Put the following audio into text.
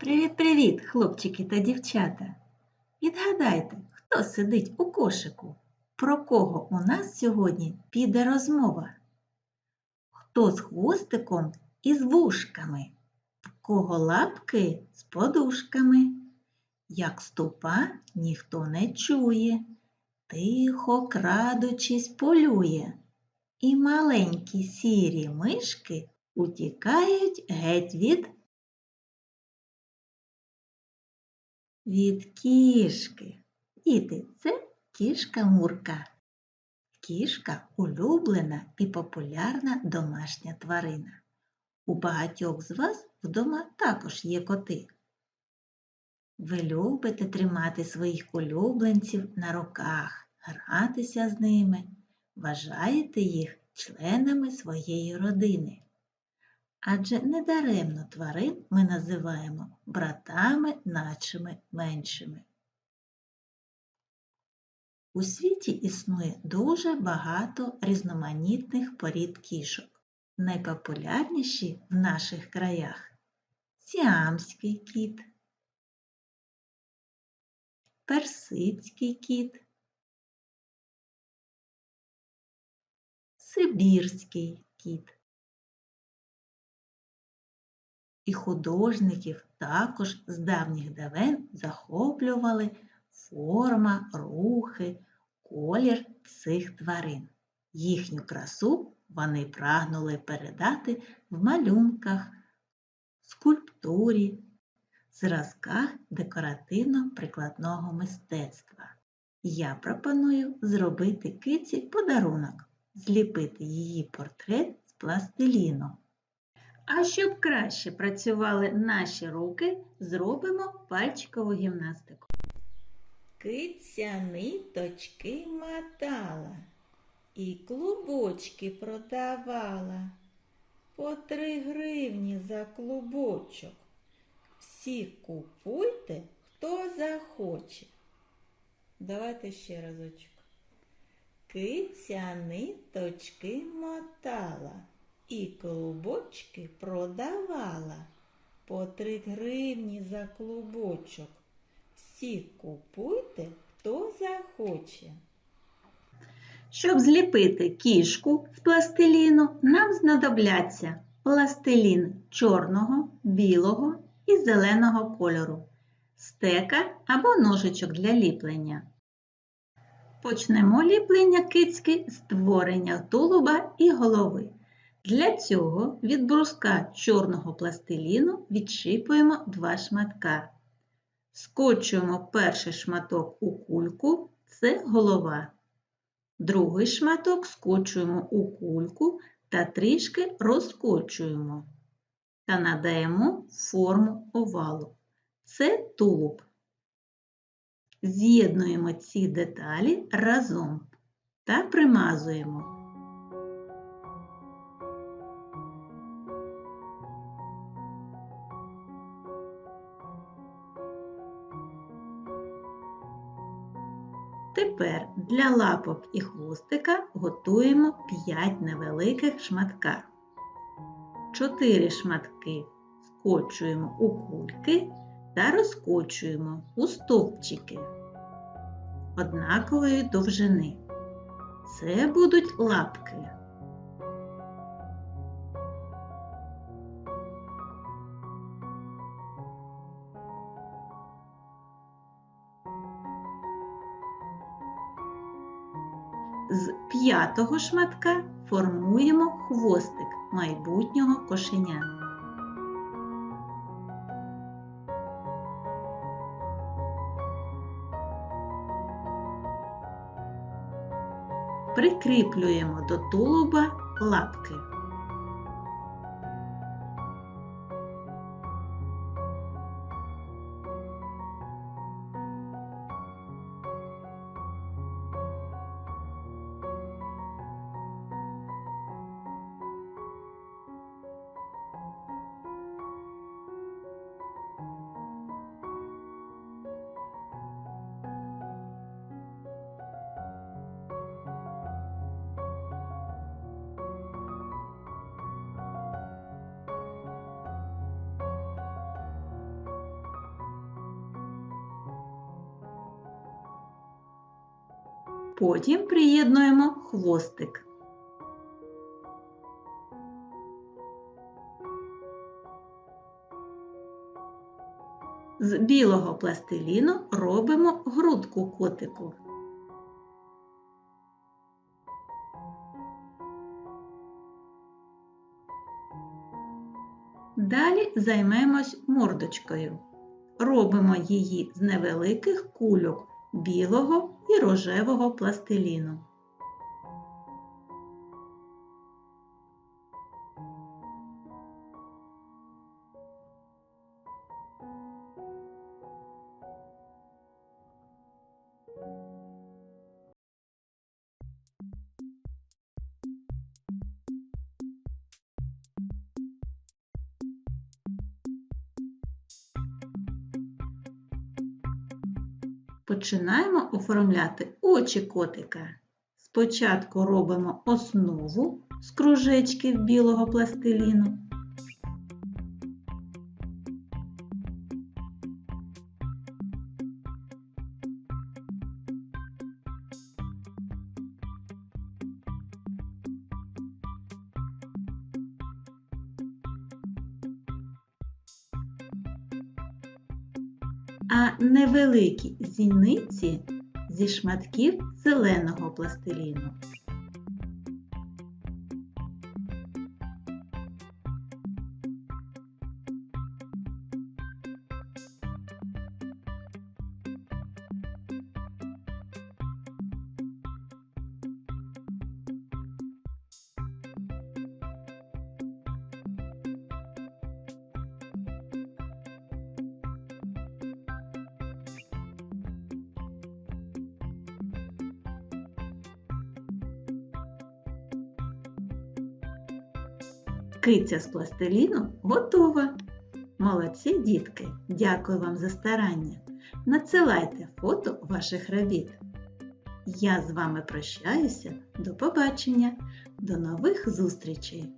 Привіт-привіт, хлопчики та дівчата! Відгадайте, хто сидить у кошику? Про кого у нас сьогодні піде розмова? Хто з хвостиком і з вушками? В кого лапки з подушками? Як ступа ніхто не чує, тихо, крадучись, полює, і маленькі сірі мишки утікають геть від від кішки. Діти, це кішка Мурка. Кішка улюблена і популярна домашня тварина. У багатьох з вас вдома також є коти. Ви любите тримати своїх улюбленців на руках, гратися з ними, вважаєте їх членами своєї родини. Адже недаремно тварин ми називаємо братами нашими меншими. У світі існує дуже багато різноманітних порід кішок. Найпопулярніші в наших краях сіамський кіт, персидський кіт, сибірський кіт. І художників також з давніх давен захоплювали форма, рухи, колір цих тварин. Їхню красу вони прагнули передати в малюнках, скульптурі, зразках декоративно-прикладного мистецтва. Я пропоную зробити киці подарунок, зліпити її портрет з пластиліну. А щоб краще працювали наші руки, зробимо пальчикову гімнастику. Киця ниточки мотала і клубочки продавала. По три гривні за клубочок. Всі купуйте, хто захоче. Давайте ще разочок. Киця ниточки мотала і клубочки продавала по три гривні за клубочок. Всі купуйте, хто захоче. Щоб зліпити кішку з пластиліну, нам знадобляться пластилін чорного, білого і зеленого кольору, стека або ножичок для ліплення. Почнемо ліплення кицьки з творення тулуба і голови. Для цього від бруска чорного пластиліну відшипуємо два шматка. Скочуємо перший шматок у кульку це голова. Другий шматок скочуємо у кульку та трішки розкочуємо та надаємо форму овалу. Це тулуб. З'єднуємо ці деталі разом та примазуємо. Тепер для лапок і хвостика готуємо 5 невеликих шматка. 4 шматки скочуємо у кульки та розкочуємо у стовпчики однакової довжини. Це будуть лапки. З п'ятого шматка формуємо хвостик майбутнього кошеня. Прикріплюємо до тулуба лапки. Потім приєднуємо хвостик. З білого пластиліну робимо грудку котику. Далі займемось мордочкою. Робимо її з невеликих кульок білого і рожевого пластиліну. Починаємо оформляти очі котика. Спочатку робимо основу з кружечків білого пластиліну. А невеликі зіниці зі шматків зеленого пластиліну. Киця з пластиліну готова. Молодці, дітки! Дякую вам за старання. Надсилайте фото ваших робіт. Я з вами прощаюся. До побачення, до нових зустрічей!